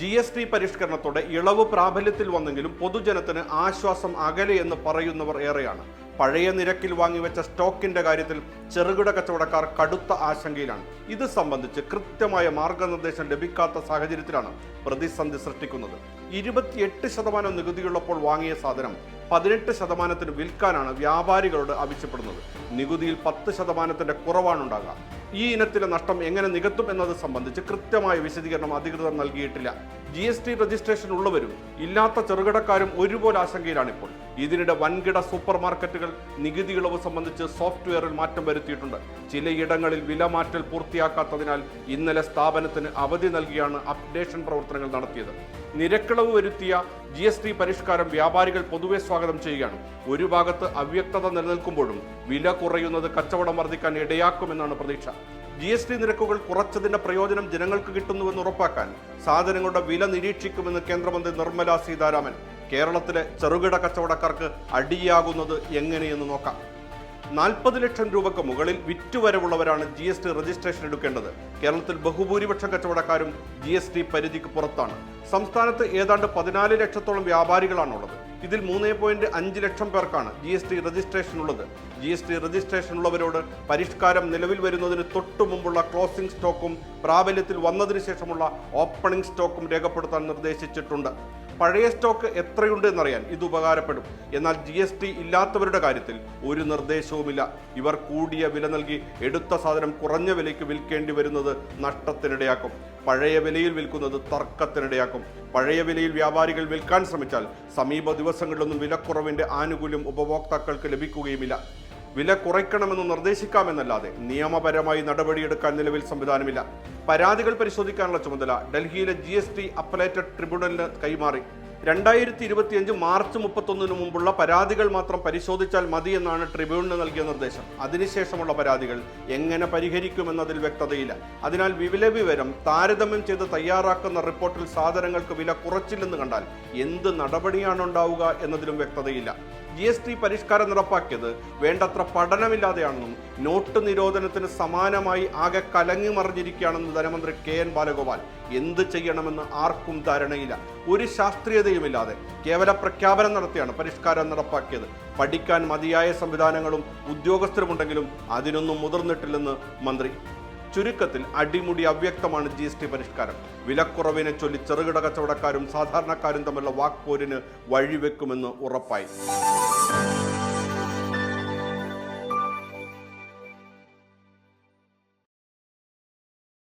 G S T പരിഷ്കരണത്തോടെ ഇളവ് പ്രാബല്യത്തിൽ വന്നെങ്കിലും പൊതുജനത്തിന് ആശ്വാസം അകലെ എന്ന് പറയുന്നവർ ഏറെയാണ്. പഴയ നിരക്കിൽ വാങ്ങിവെച്ച സ്റ്റോക്കിന്റെ കാര്യത്തിൽ ചെറുകിട കച്ചവടക്കാർ കടുത്ത ആശങ്കയിലാണ്. ഇത് സംബന്ധിച്ച് കൃത്യമായ മാർഗനിർദ്ദേശം ലഭിക്കാത്ത സാഹചര്യത്തിലാണ് പ്രതിസന്ധി സൃഷ്ടിക്കുന്നത്. ഇരുപത്തിയെട്ട് ശതമാനം നികുതിയുള്ളപ്പോൾ വാങ്ങിയ സാധനം പതിനെട്ട് ശതമാനത്തിന് വിൽക്കാനാണ് വ്യാപാരികളോട് ആവശ്യപ്പെടുന്നത്. നികുതിയിൽ പത്ത് ശതമാനത്തിന്റെ കുറവാണുണ്ടാകുക ഈ ഇനത്തിലെ നഷ്ടം എങ്ങനെ നികത്തും എന്നത് സംബന്ധിച്ച് കൃത്യമായ വിശദീകരണം അധികൃതർ നൽകിയിട്ടില്ല. ജി എസ് ടി രജിസ്ട്രേഷൻ ഉള്ളവരും ഇല്ലാത്ത ചെറുകിടക്കാരും ഒരുപോലെ ആശങ്കയിലാണിപ്പോൾ. ഇതിനിടെ വൻകിട സൂപ്പർ മാർക്കറ്റുകൾ നികുതി ഇളവ് സംബന്ധിച്ച് സോഫ്റ്റ്വെയറിൽ മാറ്റം വരുത്തിയിട്ടുണ്ട്. ചിലയിടങ്ങളിൽ വില മാറ്റൽ പൂർത്തിയാക്കാത്തതിനാൽ ഇന്നലെ സ്ഥാപനത്തിന് അവധി നൽകിയാണ് അപ്ഡേഷൻ പ്രവർത്തനങ്ങൾ നടത്തിയത്. നിരക്കിളവ് വരുത്തിയ ജി എസ് ടി പരിഷ്കാരം വ്യാപാരികൾ പൊതുവെ സ്വാഗതം ചെയ്യുകയാണ്. ഒരു ഭാഗത്ത് അവ്യക്തത നിലനിൽക്കുമ്പോഴും വില കുറയുന്നത് കച്ചവടം വർദ്ധിക്കാൻ ഇടയാക്കുമെന്നാണ് പ്രതീക്ഷ. ജി എസ് ടി നിരക്കുകൾ കുറച്ചതിന്റെ പ്രയോജനം ജനങ്ങൾക്ക് കിട്ടുന്നുവെന്ന് ഉറപ്പാക്കാൻ സാധനങ്ങളുടെ വില നിരീക്ഷിക്കുമെന്ന് കേന്ദ്രമന്ത്രി നിർമ്മല സീതാരാമൻ. കേരളത്തിലെ ചെറുകിട കച്ചവടക്കാർക്ക് അടിയാകുന്നത് എങ്ങനെയെന്ന് നോക്കാം. നാൽപ്പത് ലക്ഷം രൂപയ്ക്ക് മുകളിൽ വിറ്റുവരവുള്ളവരാണ് ജി എസ് ടി രജിസ്ട്രേഷൻ എടുക്കേണ്ടത്. കേരളത്തിൽ ബഹുഭൂരിപക്ഷം കച്ചവടക്കാരും ജി എസ് ടി പരിധിക്ക് പുറത്താണ്. സംസ്ഥാനത്ത് ഏതാണ്ട് പതിനാല് ലക്ഷത്തോളം വ്യാപാരികളാണുള്ളത്. ഇതിൽ മൂന്ന് പോയിന്റ് അഞ്ച് ലക്ഷം പേർക്കാണ് ജി എസ് ടി രജിസ്ട്രേഷൻ ഉള്ളത്. ജി എസ് ടി രജിസ്ട്രേഷൻ ഉള്ളവരോട് പരിഷ്കാരം നിലവിൽ വരുന്നതിന് തൊട്ടു മുമ്പുള്ള ക്ലോസിംഗ് സ്റ്റോക്കും പ്രാബല്യത്തിൽ വന്നതിന് ശേഷമുള്ള ഓപ്പണിംഗ് സ്റ്റോക്കും രേഖപ്പെടുത്താൻ നിർദ്ദേശിച്ചിട്ടുണ്ട്. പഴയ സ്റ്റോക്ക് എത്രയുണ്ട് എന്നറിയാൻ ഇത് ഉപകാരപ്പെടും. എന്നാൽ ജി എസ് ടി ഇല്ലാത്തവരുടെ കാര്യത്തിൽ ഒരു നിർദ്ദേശവുമില്ല. ഇവർ കൂടിയ വില നൽകി എടുത്ത സാധനം കുറഞ്ഞ വിലയ്ക്ക് വിൽക്കേണ്ടി വരുന്നത് നഷ്ടത്തിനിടയാക്കും. പഴയ വിലയിൽ വിൽക്കുന്നത് തർക്കത്തിനിടയാക്കും. പഴയ വിലയിൽ വ്യാപാരികൾ വിൽക്കാൻ ശ്രമിച്ചാൽ സമീപ ദിവസങ്ങളിലൊന്നും വിലക്കുറവിന്റെ ആനുകൂല്യം ഉപഭോക്താക്കൾക്ക് ലഭിക്കുകയുമില്ല. വില കുറയ്ക്കണമെന്ന് നിർദ്ദേശിക്കാമെന്നല്ലാതെ നിയമപരമായി നടപടിയെടുക്കാൻ നിലവിൽ സംവിധാനമില്ല. പരാതികൾ പരിശോധിക്കാനുള്ള ചുമതല ഡൽഹിയിലെ ജി അപ്പലേറ്റഡ് ട്രിബ്യൂണലിന് കൈമാറി. രണ്ടായിരത്തി ഇരുപത്തിയഞ്ച് മാർച്ച് മുപ്പത്തൊന്നിന് മുമ്പുള്ള പരാതികൾ മാത്രം പരിശോധിച്ചാൽ മതി എന്നാണ് ട്രിബ്യൂണലിന് നൽകിയ നിർദ്ദേശം. അതിനുശേഷമുള്ള പരാതികൾ എങ്ങനെ പരിഹരിക്കുമെന്നതിൽ വ്യക്തതയില്ല. അതിനാൽ വിവില വിവരം താരതമ്യം ചെയ്ത് തയ്യാറാക്കുന്ന റിപ്പോർട്ടിൽ സാധനങ്ങൾക്ക് വില കുറച്ചില്ലെന്ന് കണ്ടാൽ എന്ത് നടപടിയാണ് ഉണ്ടാവുക എന്നതിലും വ്യക്തതയില്ല. ജി എസ് ടി പരിഷ്കാരം നടപ്പാക്കിയത് വേണ്ടത്ര പഠനമില്ലാതെയാണെന്നും നോട്ട് നിരോധനത്തിന് സമാനമായി ആകെ കലങ്ങി മറിഞ്ഞിരിക്കുകയാണെന്ന് ധനമന്ത്രി കെ എൻ ബാലഗോപാൽ. എന്ത് ചെയ്യണമെന്ന് ആർക്കും ധാരണയില്ല. ഒരു ശാസ്ത്രീയതയുമില്ലാതെ കേവല പ്രഖ്യാപനം നടത്തിയാണ് പരിഷ്കാരം നടപ്പാക്കിയത്. പഠിക്കാൻ മതിയായ സംവിധാനങ്ങളും ഉദ്യോഗസ്ഥരുമുണ്ടെങ്കിലും അതിനൊന്നും മുതിർന്നിട്ടില്ലെന്ന് മന്ത്രി. ചുരുക്കത്തിൽ അടിമുടി അവ്യക്തമാണ് ജി എസ് ടി പരിഷ്കാരം. വിലക്കുറവിനെ ചൊല്ലി ചെറുകിട കച്ചവടക്കാരും സാധാരണക്കാരും തമ്മിലുള്ള വാക്പോരിന് വഴിവെക്കുമെന്ന് ഉറപ്പായി.